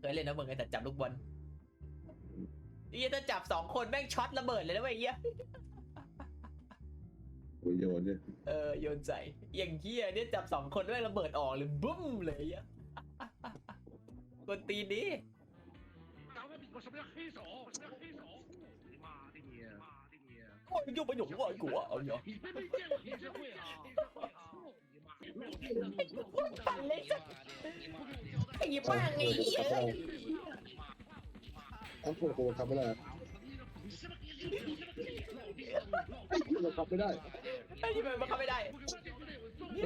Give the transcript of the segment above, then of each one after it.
เคยเล่นนะเมึงไอ้แต่จับลูกบอลไอ้เหี้ยถ้าจับสองคนแม่งช็อตระเบิดเลยนะเว้ยไอ้เหี้ยโยโยนเนี่ยเออโยนใจอย่างเหี้ยเนี่ยจับสองคนแม่งระเบิดออกเลยบุ้มเลยไอ้เหี้ยกดตีนดีโอ้ยยุบไปหยุบกูอะกูอะเอาเหี้ยอะ你妈！ ไอ้ยี่บ้าไงเหี้ยเอ้ยทั้งพวกกูทำไม่ได้ไอ้กูจขับไม่ได้ไอ้ยี่มันบังคับไม่ได้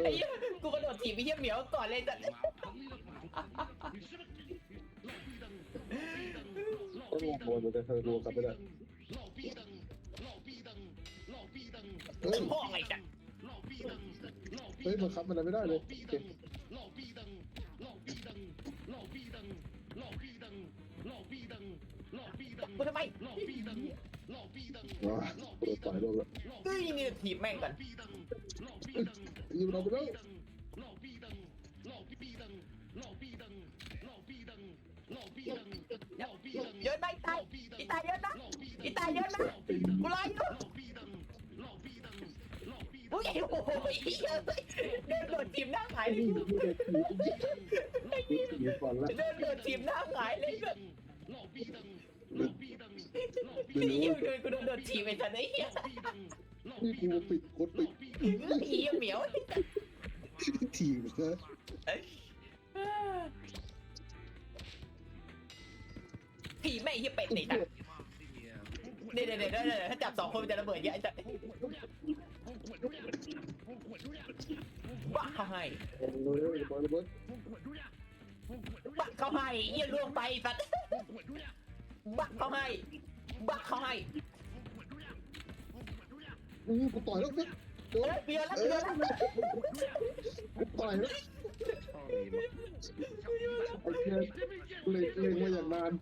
ไอ้ยี่กูกระโดดถีบไอ้ยี่เหมียวก่อนเลยจัดไอ้พวกกูมันจะทำกูทำไม่ได้เฮ้ยพ่อไงจัดเฮ้ยบังขับมันไม่ได้เลย กูทำไมว้าเปิดปล่อยลงแนี่นี่ถีบแม่งก่อนยู่เราไปแล้วเยอะไหมตายอีตายเยอะนะอีตายเยอะนะกูไล่อยู่โอ้ยโอ้โหเดินโดดจีบหน้าหายเลยเดินโดดจีบหน้าหายเลยแบบ กูนี่อยู่เลยกูโดนโดนทีไปทันไอ้เหี้ยนี่กูปิกปิดเหี้เหมียวถีบนะผีแม่เหี้ยเป็ดไหนจ้ะเดี๋ยวเดี๋ยวเดี๋ยวถ้าจับสองคนจะระเบิดเยอะจัดบ้าเขบ้าเขาไห้ยี่ล่วงไปสัตว์ บ้าเขาให้บ้าเขาให้อู้กูต่อยแล้วนะโดเอนอเบียร์แล้วเอเบียอร์แล้วกูต่อยแล้วไอ้เหี้ยเล็งเล็งมาอย่างนาน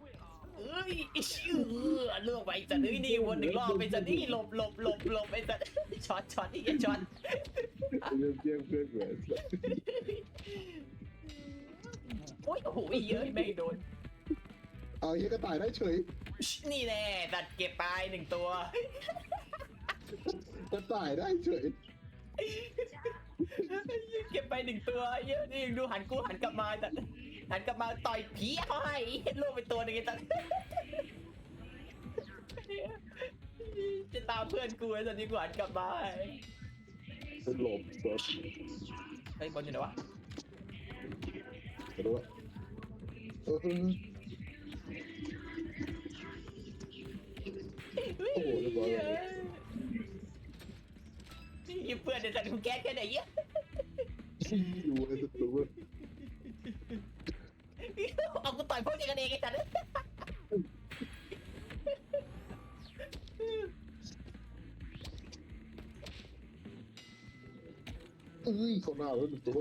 เอ้ยไอ้เชื่อเลือกไปจัดเอ้ยนี่วนหนึ่งรอบไปจัดนี่หลบหลบหลบหลบไปจัดช็อตช็อตนี่ช็อตเรื่องเยี่ยมเพื่อนเหมือนโอ้ยโอ้โหเยอะแม่งโดน เอาเฮียก็ตายได้เฉยนี่แน่ตัดเก็บไปหนึ่งตัวก็ตายได้เฉยเก็บไปหนึ่งตัวเยอะนี่ดูหันกูหันกลับมาแต่หันกลับมาต่อยผีเขาให้ลูกไปตัวหนึ่งไอ้ตัดจะตามเพื่อนกูไอ้ตอนนี้กูหันกลับมาเป็นหลบตัวเฮ้ยบอลอยู่ไหนวะกระโโอ้โหเรียบร้อยนี่เพื่อนเดี๋ยวจะดูแก๊สแค่ไหนเยอะอยู่ไอ้ตัวเอากูต่อยพวกเดียกันเองไอ้สัตว์เอ้ยเขาหน้าแล้วหนึ่งตัว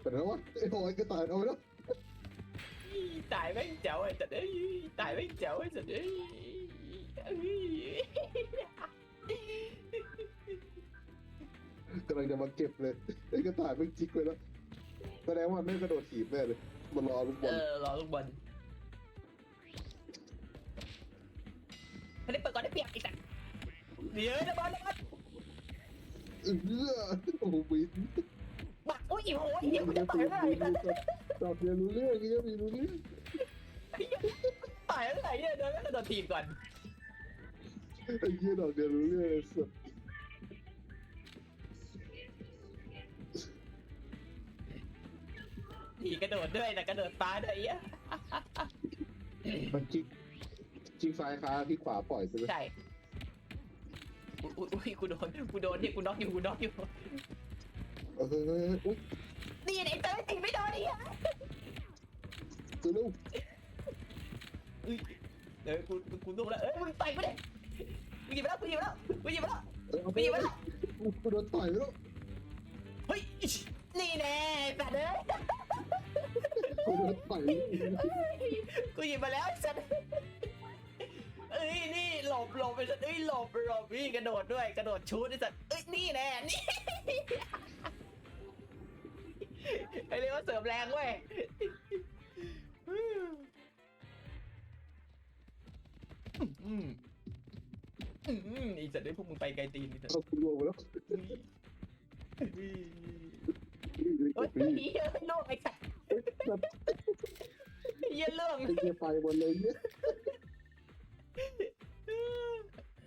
แต่แล้ววะไอ้หอยก็ตายเอาไปแล้วตายไม่เจ๋วไอ้สัตว์เอ้ยตายไม่เจ๋วไอ้สัตว์เอ้ย กำลังจะมาเก็บเลยไอ้กระต่ายไม่จิกเลยแล้วแสดงว่าไม่กระโดดถีบแน่เลยมันรอลูกบเออลอรอลูกบอลไม่ได้เปิดก่อนได้เปรียบไอ้สัตว์เดี๋ยวนะบอลนะบอลเออโอ้โหบินบักโอ้ยโอ้ยเดี๋ยวกูจะต่อยเมื่อไหร่สัตว์จับเรียนรู้เรื่องยังมีรู้เรื่องต่อยเมื่อไหร่เนี่ยเดี๋ยวก็โดนทีมก่อน ไอ้เหี้ยดอกเรียนรู้เรื่องสุดทีกระโดดด้วยแต่กระโดดฟ้าด้วยไอ้เหี้ยมันจิกจิกซ้ายค้าที่ขวาปล่อยใช่ไหมใช่อุ้ยอุ้ยอุ้ยกูโดนกูโดนที่กูน็อกอยู่กูน็อกอยู่เอออุ้ยนี่ไอ้เต๋อจริงไม่โดนไอ้เหี้ยตัวลูก เอ้ยเดี๋ยวกูกูกูโดนแล้วเอ้ยมึงต่อยกูดิ กูหยิบมาแล้วกูหยิบมาแล้วกูหยิบมาแล้วเออเอากูไปหยิบมาแล้วกูโดนต่อยไปแล้วเฮ้ยนี่แน่สัตว์เอ้ยกูโดนต่อยกูหยิบมาแล้วไอ้สัตว์เอ้ยนี่หลบหลบไปสัตว์เอ้ยหลบหลบนี่กระโดดด้วยกระโดดชูดไอ้สัตว์เอ้ยนี่แน่นี่ไอ้เรียกว่าเสริมแรงเว้ยอืม อืมอีสัตว์ได้พวกมึงไปไกลตีนอีสัตว์เอาคุณรวมไปแล้วเฮ้ยเฮ้ยเฮ้ยเหี้ยโลกไอ้สัตว์เหี้ยเรื่องไอ้เหี้ยไปหมดเลยเนี่ย